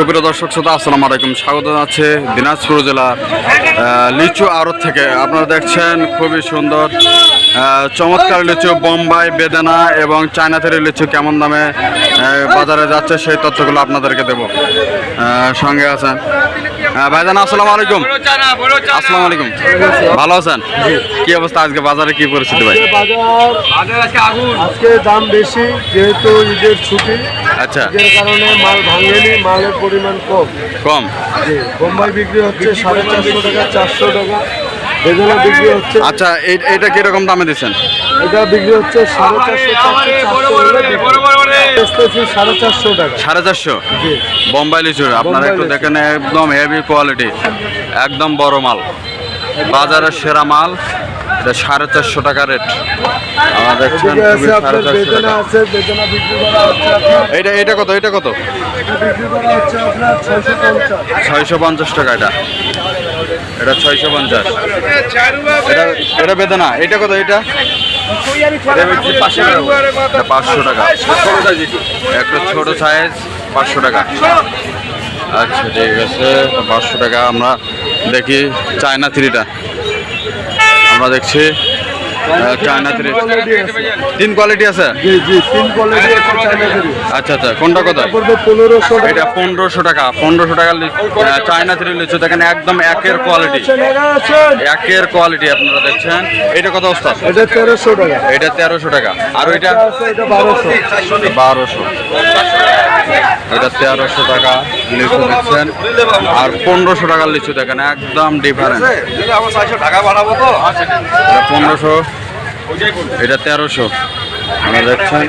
সুপ্রিয় দর্শক শ্রোতা আসসালামু আলাইকুম। স্বাগত জানাচ্ছে দিনাজপুর জেলার লিচু আড়ত থেকে। আপনারা দেখছেন খুবই সুন্দর চমৎকার লিচু বোম্বাই বেদানা এবং চায়না থেকে লিচু কেমন দামে বাজারে যাচ্ছে সেই তথ্যগুলো আপনাদেরকে দেবো। সঙ্গে আছেন। ভাইজান আসসালামু আলাইকুম। আসসালামু আলাইকুম। ভালো আছেন? কি অবস্থা আজকে? বাজারে কি পরিস্থিতি ভাই? বাজার আজকে দাম বেশি যেহেতু ঈদের ছুটি। আচ্ছা। ঈদের কারণে মাল ভাঙেনি মালের পরিমাণ কম। কম। বোম্বাই বিক্রি হচ্ছে সাড়ে চারশো টাকা চারশো টাকা। বেগুনা বিক্রি হচ্ছে আচ্ছা এই- এইটা কীরকম দামে দিচ্ছেন? এটা বিক্রি হচ্ছে সাড়ে চারশো সাড়ে চারশো টাকা। সাড়ে চারশো? বোম্বাই লিচু আপনারা একটু দেখেন একদম হেভি কোয়ালিটি একদম বড় মাল। বাজারের সেরা মাল এটা সাড়ে চারশো টাকা রেট। আমরা দেখছেন সাড়ে চারশো টাকা। এটা এটা কত এটা কত? ছয়শো পঞ্চাশ। টাকা এটা। এটা ছয়শো পঞ্চাশ। এটা এটা বেদনা এটা কত এটা এটা পাঁচশো টাকা। একটা ছোট সাইজ পাঁচশো টাকা। আচ্ছা ঠিক আছে। পাঁচশো টাকা। আমরা দেখি চায়না থ্রিটা। আমরা দেখছি চায়না থ্রি তিন কোয়ালিটি আছে? জি জি তিন কোয়ালিটি আছে চায়না গিরি আচ্ছা আচ্ছা। কোনটা কত পনেরোশো এটা পনেরোশো টাকা পনেরোশো টাকা চায়না থ্রি লিচু। দেখেন একদম একের কোয়ালিটি একের কোয়ালিটি আপনারা দেখছেন। এটা কত অবস্থা? এটা তেরোশো টাকা। এটা তেরোশো টাকা। আর ওইটা? বারোশো। বারোশো। এটা তেরোশো টাকা লিচু দিচ্ছেন আর পনেরোশো টাকার লিচু দেখেন, একদম ডিফারেন্ট এটা পনেরোশো, এটা তেরোশো। দেখছেন?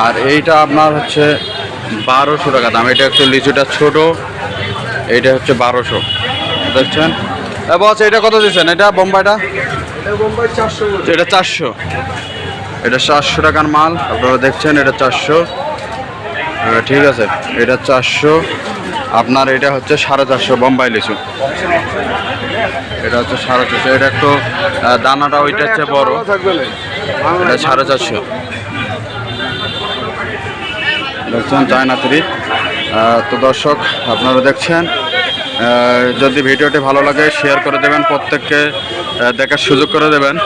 আর এইটা আপনার হচ্ছে বারোশো টাকা দাম। এটা একটু লিচুটা ছোট, এইটা হচ্ছে বারোশো। দেখছেন? বস এটা কত দিচ্ছেন? এটা বোম্বাইটা? এটা চারশো। এটা চারশো টাকার মাল, আপনারা দেখছেন, এটা চারশো। ঠিক আছে। এটা চারশো। আপনার এটা হচ্ছে সাড়ে চারশো বোম্বাই লিচু। এটা হচ্ছে সাড়ে চারশো। এটা একটু দানাটা ওইটা হচ্ছে বড়। এটা সাড়ে চারশো। দেখছেন চায়না থ্রি তো দর্শক, আপনারা দেখছেন যদি ভিডিওটি ভালো লাগে শেয়ার করে দেবেন, প্রত্যেককে দেখার সুযোগ করে দেবেন।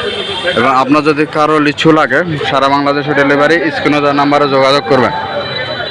এবং আপনার যদি কারও লিচু লাগে, সারা বাংলাদেশে ডেলিভারি স্ক্রিনে নাম্বারে যোগাযোগ করবেন।